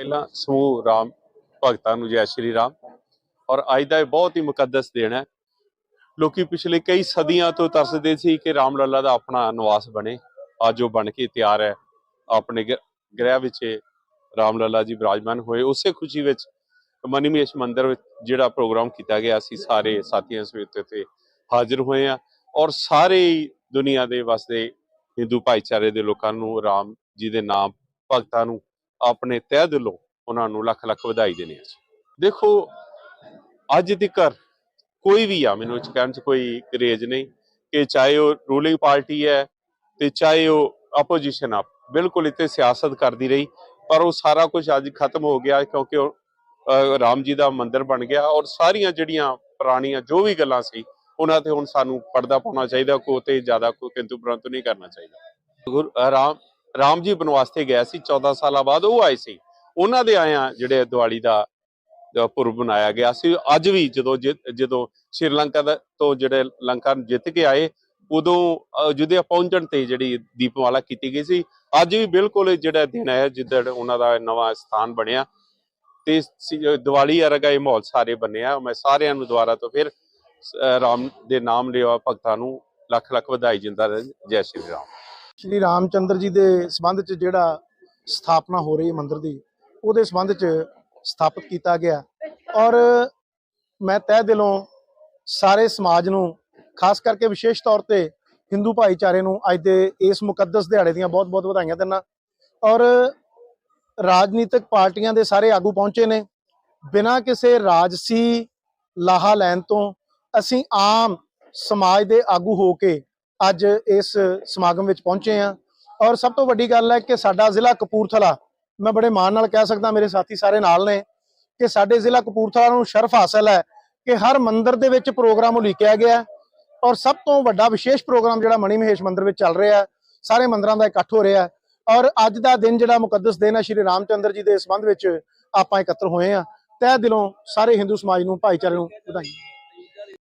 ਪਹਿਲਾਂ ਸਮੂਹ ਰਾਮ ਭਗਤਾਂ ਨੂੰ ਜੈ ਸ਼੍ਰੀ ਰਾਮ। ਔਰ ਅੱਜ ਦਾ ਇਹ ਬਹੁਤ ਹੀ ਮੁਕੱਦਸ ਦਿਨ ਹੈ। ਲੋਕੀ ਪਿਛਲੇ ਕਈ ਸਦੀਆਂ ਤੋਂ ਤਰਸਦੇ ਸੀ ਕਿ ਰਾਮ ਲੱਲਾ ਦਾ ਆਪਣਾ ਨਿਵਾਸ ਬਣੇ। ਅੱਜ ਉਹ ਬਣ ਕੇ ਤਿਆਰ ਹੈ। ਆਪਣੇ ਗ੍ਰਹਿ ਵਿੱਚ ਰਾਮ ਲੱਲਾ ਜੀ ਵਿਰਾਜਮਾਨ ਹੋਏ। ਉਸੇ ਖੁਸ਼ੀ ਵਿੱਚ ਮਨੀਮੇਸ਼ ਮੰਦਿਰ ਵਿੱਚ ਜਿਹੜਾ ਪ੍ਰੋਗਰਾਮ ਕੀਤਾ ਗਿਆ ਸੀ, ਸਾਰੇ ਸਾਥੀਆਂ ਸਮੇਤ ਤੇ ਹਾਜ਼ਰ ਹੋਏ ਆ ਔਰ ਸਾਰੇ ਹੀ ਦੁਨੀਆ ਦੇ ਵਸਦੇ ਹਿੰਦੂ ਭਾਈਚਾਰੇ ਦੇ ਲੋਕਾਂ ਨੂੰ ਰਾਮ ਜੀ ਦੇ ਨਾਮ ਭਗਤਾਂ ਨੂੰ ਆਪਣੇ ਤਹਿ ਦਿਲੋਂ ਉਹਨਾਂ ਨੂੰ ਲੱਖ ਲੱਖ ਵਧਾਈ ਦੇਣੇ ਆ ਦੇਖੋ, ਅੱਜ ਤੱਕ ਕੋਈ ਵੀ ਆ, ਮੈਨੂੰ ਕਹਿਣ ਚ ਕੋਈ ਗਰੇਜ ਨਹੀਂ ਕਿ ਚਾਹੇ ਉਹ ਰੂਲਿੰਗ ਪਾਰਟੀ ਹੈ ਤੇ ਚਾਹੇ ਉਹ ਆਪੋਜੀਸ਼ਨ ਆ, ਬਿਲਕੁਲ ਇੱਥੇ ਸਿਆਸਤ ਕਰਦੀ ਰਹੀ, ਪਰ ਉਹ ਸਾਰਾ ਕੁਝ ਅੱਜ ਖਤਮ ਹੋ ਗਿਆ ਕਿਉਂਕਿ ਉਹ ਰਾਮ ਜੀ ਦਾ ਮੰਦਿਰ ਬਣ ਗਿਆ ਔਰ ਸਾਰੀਆਂ ਜਿਹੜੀਆਂ ਪੁਰਾਣੀਆਂ ਜੋ ਵੀ ਗੱਲਾਂ ਸੀ, ਉਹਨਾਂ ਤੇ ਹੁਣ ਸਾਨੂੰ ਪਰਦਾ ਪਾਉਣਾ ਚਾਹੀਦਾ ਕੋ ਤੇ ਜ਼ਿਆਦਾ ਕੋਈ ਕਿੰਤੂ ਪਰੰਤੂ ਨਹੀਂ ਕਰਨਾ ਚਾਹੀਦਾ। ਗੁਰੂ ਰਾਮ ਰਾਮ ਜੀ ਬਨਵਾਸ ਤੇ ਗਿਆ ਸੀ 14 ਸਾਲਾਂ ਬਾਅਦ ਉਹ ਆਏ ਸੀ। ਉਹਨਾਂ ਦੇ ਆਇਆ ਜਿਹੜੇ ਦੀਵਾਲੀ ਦਾ ਪੁਰਬ ਮਨਾਇਆ ਗਿਆ ਸੀ। ਅੱਜ ਵੀ ਜਦੋਂ ਜਿ- ਜਦੋਂ ਸ਼੍ਰੀਲੰਕਾ ਦਾ ਤੋਂ ਜਿਹੜੇ ਲੰਕਾ ਨੂੰ ਜਿੱਤ ਕੇ ਆਏ, ਉਦੋਂ ਅਯੁੱਧਿਆ ਪਹੁੰਚਣ ਤੇ ਜਿਹੜੀ ਦੀਪਮਾਲਾ ਕੀਤੀ ਗਈ ਸੀ, ਅੱਜ ਵੀ ਬਿਲਕੁਲ ਜਿਹੜਾ ਦਿਨ ਹੈ, ਜਿੱਦਣ ਉਹਨਾਂ ਦਾ ਨਵਾਂ ਸਥਾਨ ਬਣਿਆ, ਤੇ ਦੀਵਾਲੀ ਵਰਗਾ ਇਹ ਮਾਹੌਲ ਸਾਰੇ ਬਣਿਆ ਮੈਂ ਸਾਰਿਆਂ ਨੂੰ ਦੁਆਰਾ ਤੋਂ ਫਿਰ ਰਾਮ ਦੇ ਨਾਮ ਲਿਆ ਭਗਤਾਂ ਨੂੰ ਲੱਖ ਲੱਖ ਵਧਾਈ ਜਿੰਦਾ ਰਹੇ। ਜੈ ਸ਼੍ਰੀ ਰਾਮ। ਸ਼੍ਰੀ ਰਾਮਚੰਦਰ ਜੀ ਦੇ ਸੰਬੰਧ ਚ ਜਿਹੜਾ ਸਥਾਪਨਾ ਹੋ ਰਹੀ ਹੈ ਮੰਦਿਰ ਦੀ, ਉਹਦੇ ਸੰਬੰਧ ਚ ਸਥਾਪਿਤ ਕੀਤਾ ਗਿਆ। ਔਰ ਮੈਂ ਤਹਿ ਦਿਲੋਂ ਸਾਰੇ ਸਮਾਜ ਨੂੰ, ਖਾਸ ਕਰਕੇ ਵਿਸ਼ੇਸ਼ ਤੌਰ ਤੇ ਹਿੰਦੂ ਭਾਈਚਾਰੇ ਨੂੰ, ਅੱਜ ਦੇ ਇਸ ਮੁਕੱਦਸ ਦਿਹਾੜੇ ਦੀਆਂ ਬਹੁਤ-ਬਹੁਤ ਵਧਾਈਆਂ ਦਿੰਦਾ। ਔਰ ਰਾਜਨੀਤਿਕ ਪਾਰਟੀਆਂ ਦੇ ਸਾਰੇ ਆਗੂ ਪਹੁੰਚੇ ਨੇ। ਬਿਨਾਂ ਕਿਸੇ ਰਾਜਸੀ ਲਾਹਾ ਲੈਣ ਤੋਂ ਅਸੀਂ ਆਮ ਸਮਾਜ ਦੇ ਆਗੂ ਹੋ ਕੇ ਅੱਜ ਇਸ ਸਮਾਗਮ ਵਿੱਚ ਪਹੁੰਚੇ ਆ ਔਰ ਸਭ ਤੋਂ ਵੱਡੀ ਗੱਲ ਹੈ ਕਿ ਸਾਡਾ ਜ਼ਿਲ੍ਹਾ ਕਪੂਰਥਲਾ, ਮੈਂ ਬੜੇ ਮਾਣ ਨਾਲ ਕਹਿ ਸਕਦਾ, ਮੇਰੇ ਸਾਥੀ ਸਾਰੇ ਨਾਲ ਨੇ, ਕਿ ਸਾਡੇ ਜ਼ਿਲ੍ਹਾ ਕਪੂਰਥਲਾ ਨੂੰ ਸ਼ਰਫ ਹਾਸਲ ਹੈ ਕਿ ਹਰ ਮੰਦਰ ਦੇ ਵਿੱਚ ਪ੍ਰੋਗਰਾਮ ਉਲੀਕਿਆ ਗਿਆ ਔਰ ਸਭ ਤੋਂ ਵੱਡਾ ਵਿਸ਼ੇਸ਼ ਪ੍ਰੋਗਰਾਮ ਜਿਹੜਾ ਮਣੀ ਮਹੇਸ਼ ਮੰਦਰ ਵਿੱਚ ਚੱਲ ਰਿਹਾ ਸਾਰੇ ਮੰਦਰਾਂ ਦਾ ਇਕੱਠ ਹੋ ਰਿਹਾ ਔਰ ਅੱਜ ਦਾ ਦਿਨ ਜਿਹੜਾ ਮੁਕੱਦਸ ਦਿਨ ਹੈ, ਸ਼੍ਰੀ ਰਾਮਚੰਦਰ ਜੀ ਦੇ ਸੰਬੰਧ ਵਿੱਚ ਆਪਾਂ ਇਕੱਤਰ ਹੋਏ ਆ ਤਹਿ ਦਿਲੋਂ ਸਾਰੇ ਹਿੰਦੂ ਸਮਾਜ ਨੂੰ, ਭਾਈਚਾਰੇ ਨੂੰ ਵਧਾਈ